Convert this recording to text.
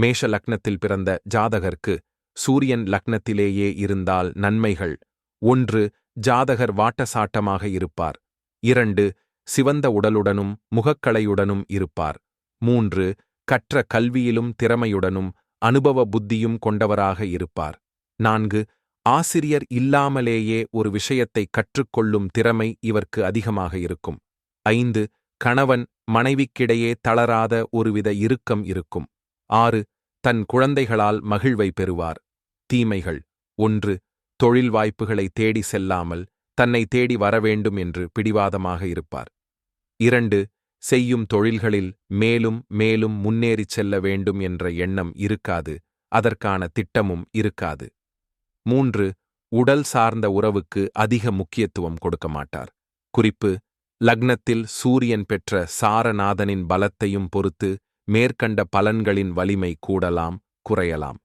மேஷ லக்னத்தில் பிறந்த ஜாதகர்க்கு சூரியன் லக்னத்திலேயே இருந்தால் நன்மைகள். ஒன்று ஜாதகர் வாட்டசாட்டமாக இருப்பார். இரண்டு சிவந்த உடலுடனும் முகக்கலையுடனும் இருப்பார். மூன்று கற்ற கல்வியிலும் திறமையுடனும் அனுபவ புத்தியும் கொண்டவராக இருப்பார். நான்கு ஆசிரியர் இல்லாமலேயே ஒரு விஷயத்தை கற்றுக்கொள்ளும் திறமை இவர்க்கு அதிகமாக இருக்கும். ஐந்து கணவன் மனைவிக்கிடையே தளராத ஒருவித இறுக்கம் இருக்கும். ஆறு தன் குழந்தைகளால் மகிழ்வை பெறுவார். தீமைகள். ஒன்று தொழில் வாய்ப்புகளை தேடி செல்லாமல் தன்னை தேடி வரவேண்டும் என்று பிடிவாதமாக இருப்பார். இரண்டு செய்யும் தொழில்களில் மேலும் மேலும் முன்னேறிச் செல்ல வேண்டும் என்ற எண்ணம் இருக்காது. அதற்கான திட்டமும் இருக்காது. மூன்று உடல் சார்ந்த உறவுக்கு அதிக முக்கியத்துவம் கொடுக்க மாட்டார். குறிப்பு லக்னத்தில் சூரியன் பெற்ற சாரநாதனின் பலத்தையும் பொறுத்து மேற்கண்ட பலன்களின் வலிமை கூடலாம் குறையலாம்.